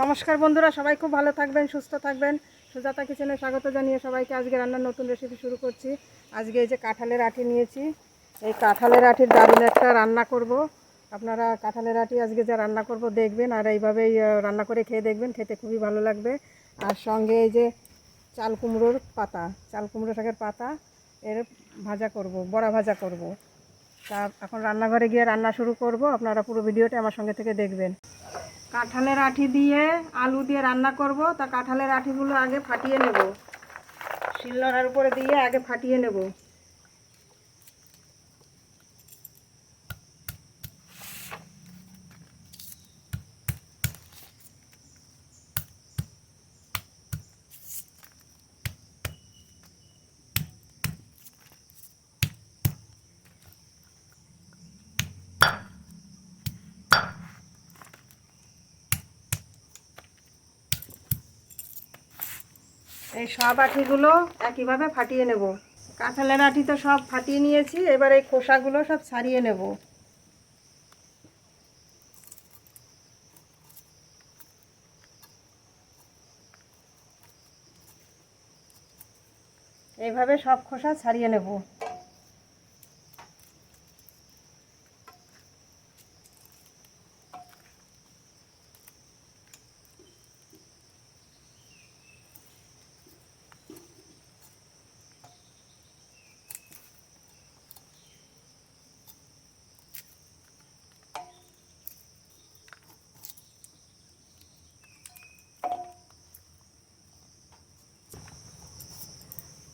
নমস্কার বন্ধুরা, সবাই খুব ভালো থাকবেন, সুস্থ থাকবেন। সুজাতা কিচেনে স্বাগত জানিয়ে সবাইকে আজকে রান্নার নতুন রেসিপি শুরু করছি। আজকে এই যে কাঁঠালের আটি নিয়েছি, এই কাঁঠালের আটির দারুণ একটা রান্না করব। আপনারা কাঁঠালের আটি আজকে যা রান্না করব দেখবেন, আর এইভাবেই রান্না করে খেয়ে দেখবেন, খেতে খুবই ভালো লাগবে। আর সঙ্গে এই যে চাল কুমড়োর পাতা, চাল কুমড়ো শাকের পাতা, এর ভাজা করব, বড়া ভাজা করব। তা এখন রান্নাঘরে গিয়ে রান্না শুরু করব, আপনারা পুরো ভিডিওটা আমার সঙ্গে থেকে দেখবেন। কাঁঠালের আঠি দিয়ে আলু দিয়ে রান্না করব, তা কাঁঠালের আঠিগুলো আগে ফাটিয়ে নেব। শিলনোড়ার উপরে দিয়ে আগে ফাটিয়ে নেব। এই সব আঠিগুলো একইভাবে ফাটিয়ে নেব। কাঁঠালের আঠি তো সব ফাটিয়ে নিয়েছি, এবার এই খোসাগুলো সব ছাড়িয়ে নেব। এইভাবে সব খোসা ছাড়িয়ে নেব।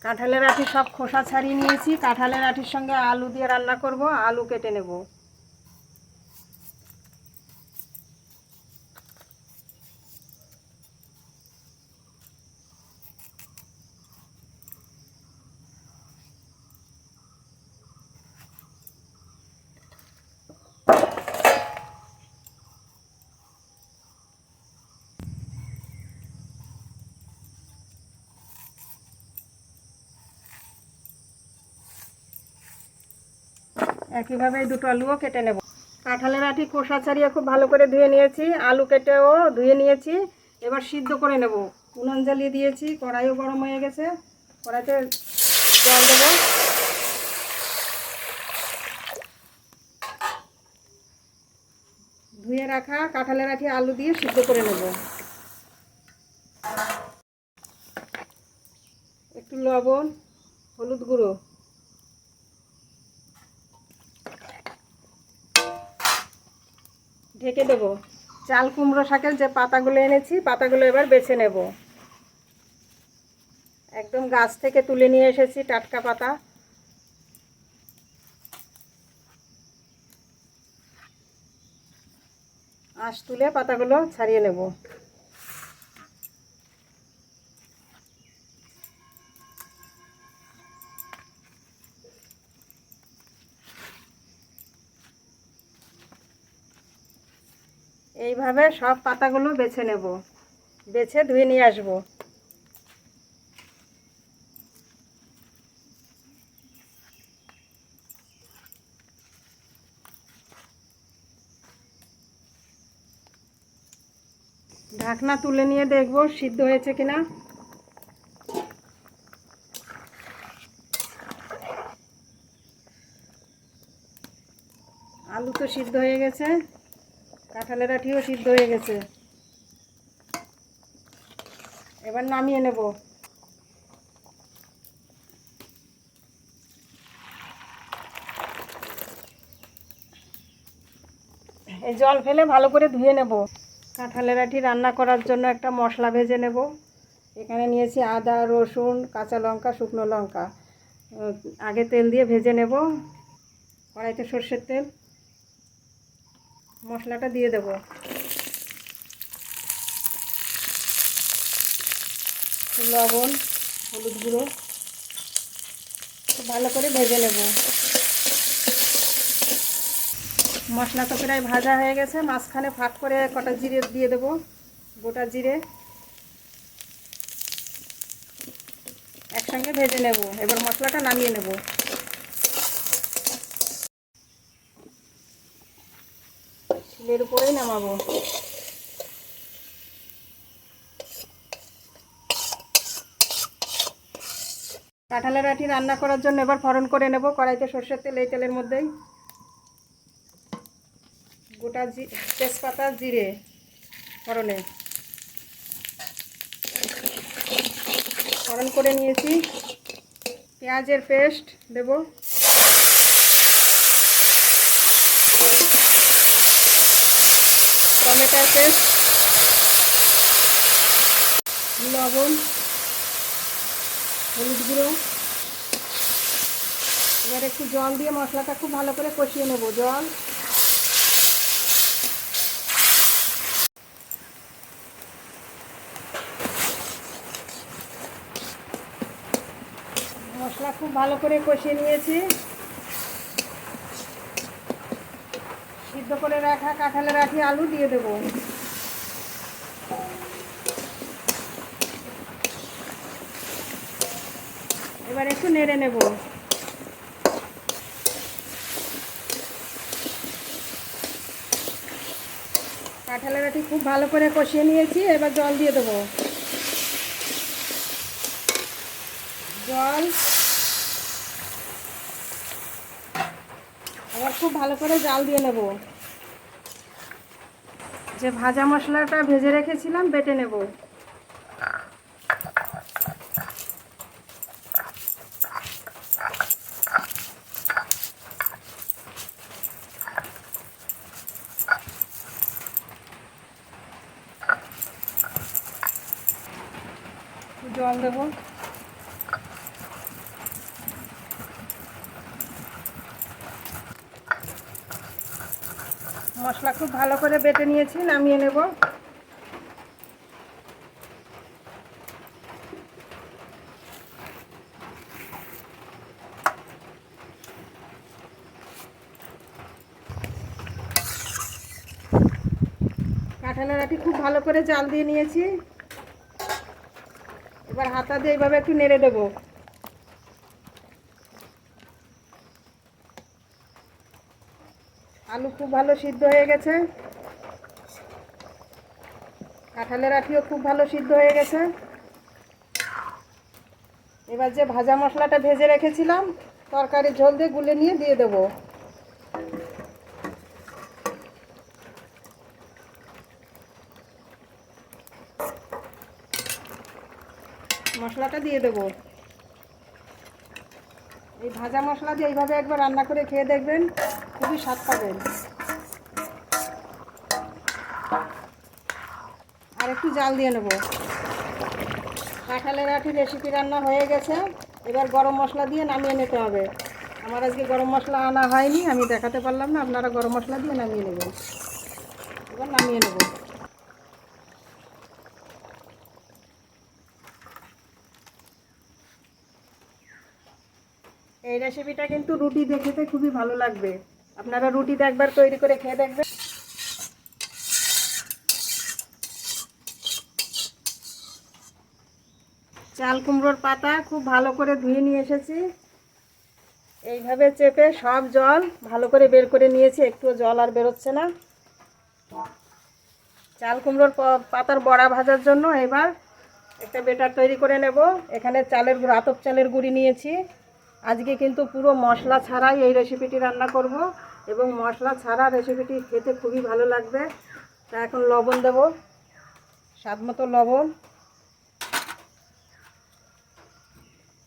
কাঁঠালের আঠি সব খোসা ছাড়িয়ে নিয়েছি। কাঁঠালের আঠির সঙ্গে আলু দিয়ে রান্না করব, আলু কেটে নেব। একইভাবে দুটো আলুও কেটে নেব। কাঁঠালের আঠি খোসা ছাড়িয়ে খুব ভালো করে ধুয়ে নিয়েছি, আলু কেটেও ধুয়ে নিয়েছি। এবার সিদ্ধ করে নেব। উনুন জ্বালিয়ে দিয়েছি, কড়াইও গরম হয়ে গেছে। কড়াইতে জল দেবো। ধুয়ে রাখা কাঁঠালের আঠি আলু দিয়ে সিদ্ধ করে নেব। একটু লবণ, হলুদ গুঁড়ো। ঢেকে দেবো। চাল, কুমড়ো শাকের যে পাতাগুলো এনেছি, পাতাগুলো এবার বেছে নেব। একদম গাছ থেকে তুলে নিয়ে এসেছি টাটকা পাতা। আঁশ তুলে পাতাগুলো ছাড়িয়ে নেব। এইভাবে সব পাতাগুলো বেছে নেব। বেছে ধুয়ে নিয়ে আসব। ঢাকনা তুলে নিয়ে দেখব সিদ্ধ হয়েছে কিনা। আলু তো সিদ্ধ হয়ে গেছে। কাঁঠালের আঠিও সিদ্ধ হয়ে গেছে। এবার নামিয়ে নেব। এই জল ফেলে ভালো করে ধুয়ে নেব। কাঁঠালের আঠি রান্না করার জন্য একটা মশলা ভেজে নেব। এখানে নিয়েছি আদা, রসুন, কাঁচা লঙ্কা, শুকনো লঙ্কা। আগে তেল দিয়ে ভেজে নেব। কড়াইতে সর্ষের তেল। মশলাটা দিয়ে দেব। লবণ, হলুদ গুঁড়ো ভালো করে ভেজে নেব। মশলা তো প্রায় ভাজা হয়ে গেছে, মাঝখানে ফাঁক করে কটা জিরে দিয়ে দেব, গোটা জিরে। একসঙ্গে ভেজে নেব, এবার মশলাটা নামিয়ে নেব। তেলের উপরেই নামাবো। কাঁঠালের আটি রান্না করার জন্য এবার ফরন করে নেব, কড়াইতে সর্ষের তেল এই তেলের মধ্যেই। গোটা জি, তেজপাতা, জিরে ফরনে ফরন করে নিয়েছি। পেঁয়াজের পেস্ট দেবো। টমেটোর লবণ, হলুদ গুঁড়ো। এবার একটু জল দিয়ে মশলাটা খুব ভালো করে কষিয়ে নেব, জল। মশলা খুব ভালো করে কষিয়ে নিয়েছি। সিদ্ধ করে রাখা কাঁঠালের রাখি, আলু দিয়ে দেবো। এবার একটু নেড়ে নেব। কাঁঠালের আটি খুব ভালো করে কষিয়ে নিয়েছি, এবার জল দিয়ে দেবো। জল আবার খুব ভালো করে জাল দিয়ে নেব। যে ভাজা মশলাটা ভেজে রেখেছিলাম বেটে নেব। জল দেবো। মশলা খুব ভালো করে বেটে নিয়েছি, নামিয়ে নেব। কাঁঠালের আটি খুব ভালো করে জাল দিয়ে নিয়েছি। এবার হাতা দিয়ে এইভাবে একটু নেড়ে দেবো। আলু খুব ভালো সিদ্ধ হয়ে গেছে। কাঁঠালের আঠিও খুব ভালো সিদ্ধ হয়ে গেছে। এবার যে ভাজা মশলাটা ভেজে রেখেছিলাম তরকারি ঝোল দিয়ে গুলে নিয়ে দিয়ে দেবো। মশলাটা দিয়ে দেবো। এই ভাজা মশলা দিয়ে এইভাবে একবার রান্না করে খেয়ে দেখবেন খুবই স্বাদ পাবেন। আর একটু জাল দিয়ে নেব। কাঁঠালের আঠি রেসিপি রান্না হয়ে গেছে। এবার গরম মশলা দিয়ে নামিয়ে নিতে হবে। আমার আজকে গরম মশলা আনা হয়নি, আমি দেখাতে পারলাম না, আপনারা গরম মশলা দিয়ে নামিয়ে নেবেন। এবার নামিয়ে নেব। এই রেসিপিটা কিন্তু রুটি দিয়ে খেতে খুবই ভালো লাগবে। আপনারা রুটিতে একবার তৈরি করে খেয়ে দেখবেন। চাল কুমড়োর পাতা খুব ভালো করে ধুয়ে নিয়ে এসেছি। এইভাবে চেপে সব জল ভালো করে বের করে নিয়েছি একটু জল আর বেরোচ্ছে না। চাল কুমড়োর পাতার বড়া ভাজার জন্য এবার একটা বেটার তৈরি করে নেব। এখানে চালের আতপ চালের গুঁড়ি নিয়েছি। আজকে কিন্তু পুরো মশলা ছাড়াই এই রেসিপিটি রান্না করব এবং মশলা ছাড়া রেসিপিটি খেতে খুবই ভালো লাগবে। তা এখন লবণ দেব, স্বাদ মতো লবণ,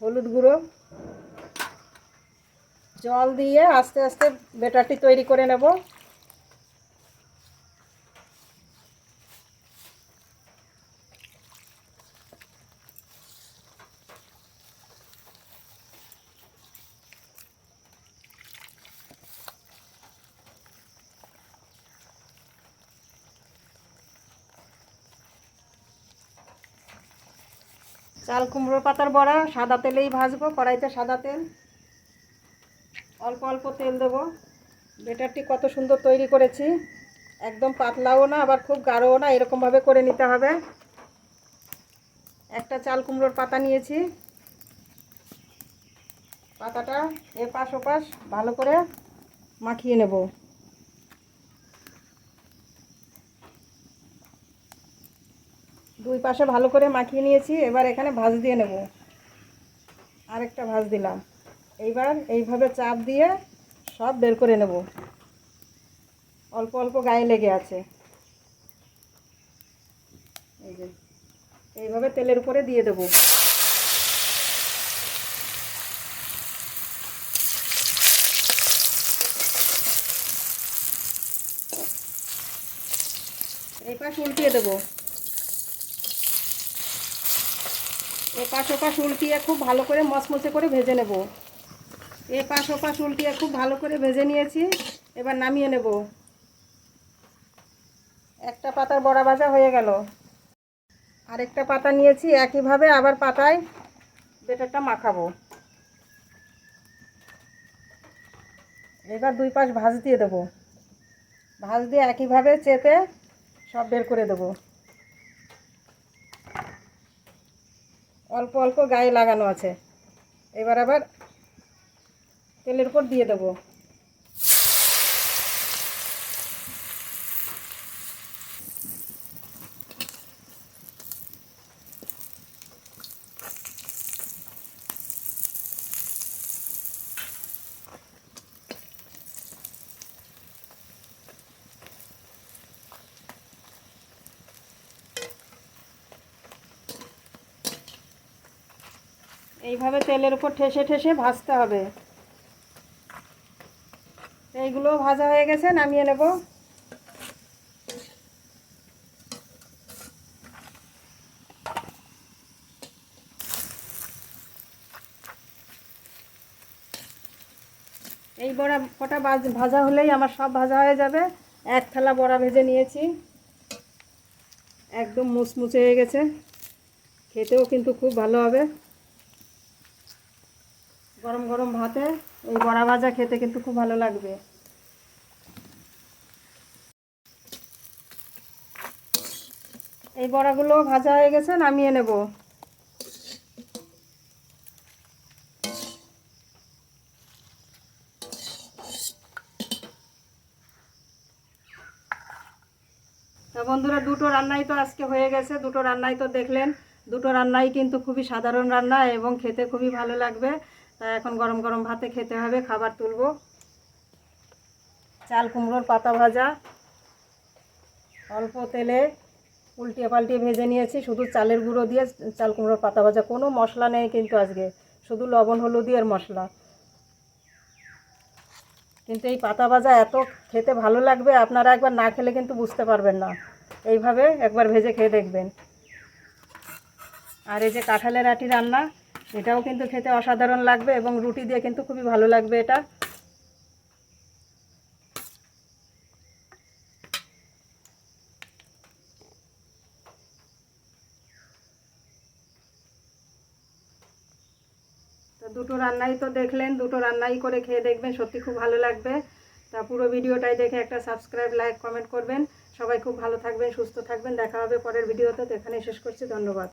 হলুদ গুঁড়ো, জল দিয়ে আস্তে আস্তে বেটারটি তৈরি করে নেব। চাল, কুমড়োর পাতার বড়া, সাদা তেলেই ভাজবো, কড়াইতে সাদা তেল। অল্প অল্প তেল দেবো। বেটারটি কত সুন্দর তৈরি করেছি। একদম পাতলাও না, আবার খুব গাঢ়ও না, এরকমভাবে করে নিতে হবে। একটা চাল, কুমড়োর পাতা নিয়েছি। পাতাটা এপাশ ওপাশ ভালো করে মাখিয়ে নেব। দুই পাশে ভালো করে মাখিয়ে নিয়েছি, এবার এখানে ভাজ দিয়ে নেব। আরেকটা ভাজ দিলাম। এইবার এইভাবে চাপ দিয়ে সব বের করে নেব। অল্প অল্প গায়ে লেগে আছে। এই যে, এইভাবে তেলের উপরে দিয়ে দেবো। এই পাশ উল্টিয়ে দেবো। পাশ ওপাশ উল্টিয়ে খুব ভালো করে মচমচে করে ভেজে নেব। এ পাশ ওপাশ উল্টিয়ে খুব ভালো করে ভেজে নিয়েছি, এবার নামিয়ে নেব। একটা পাতার বড়া ভাজা হয়ে গেল। আরেকটা পাতা নিয়েছি, একইভাবে আবার পাতায় বেটারটা মাখাবো। এবার দুই পাশ ভাজ দিয়ে দেবো। ভাজ দিয়ে একইভাবে চেপে সব বের করে দেবো। অল্প অল্প গায়ে লাগানো আছে। এবার আবার তেলের উপর দিয়ে দেবো। এইভাবে তেলের উপর ঠেসে ঠেসে ভাজতে হবে। এইগুলো ভাজা হয়ে গেছে, নামিয়ে নেব। এই বড়া, কটা ভাজা হলেই আমার সব ভাজা হয়ে যাবে। এক থালা বড়া ভেজে নিয়েছি। একদম মুচমুচে হয়ে গেছে। খেতেও কিন্তু খুব ভালো হবে। গরম গরম ভাতে এই বড়া ভাজা খেতে কিন্তু খুব ভালো লাগবে। এই বড়াগুলো ভাজা হয়ে গেছে, নামিয়ে নেব। বন্ধুরা, দুটো রান্নাই তো আজকে হয়ে গেছে, দুটো রান্নাই তো দেখলেন। দুটো রান্নাই কিন্তু খুবই সাধারণ রান্না এবং খেতে খুবই ভালো লাগবে। তা এখন গরম গরম ভাতে খেতে হবে, খাবার তুলবো। চাল কুমড়োর পাতা ভাজা, অল্প তেলে উল্টিয়ে পাল্টিয়ে ভেজে নিয়েছি, শুধু চালের গুঁড়ো দিয়ে চাল কুমড়োর পাতা ভাজা। কোনো মশলা নেই কিন্তু আজকে, শুধু লবণ হলুদের মশলা। কিন্তু এই পাতা ভাজা এত খেতে ভালো লাগবে, আপনারা একবার না খেলে কিন্তু বুঝতে পারবেন না। এইভাবে একবার ভেজে খেয়ে দেখবেন। আর এই যে কাঁঠালের আটি রান্না এটাও কিন্তু খেতে অসাধারণ লাগবে এবং রুটি দিয়ে কিন্তু খুবই ভালো লাগবে এটা। দুটো রান্নাই তো দেখলেন, দুটো রান্নাই করে খেয়ে দেখবেন, সত্যি খুব ভালো লাগবে। তা পুরো ভিডিওটাই দেখে একটা সাবস্ক্রাইব লাইক কমেন্ট করবেন। সবাই খুব ভালো থাকবেন, সুস্থ থাকবেন। দেখা হবে পরের ভিডিওতে। তো এখানেই শেষ করছি, ধন্যবাদ।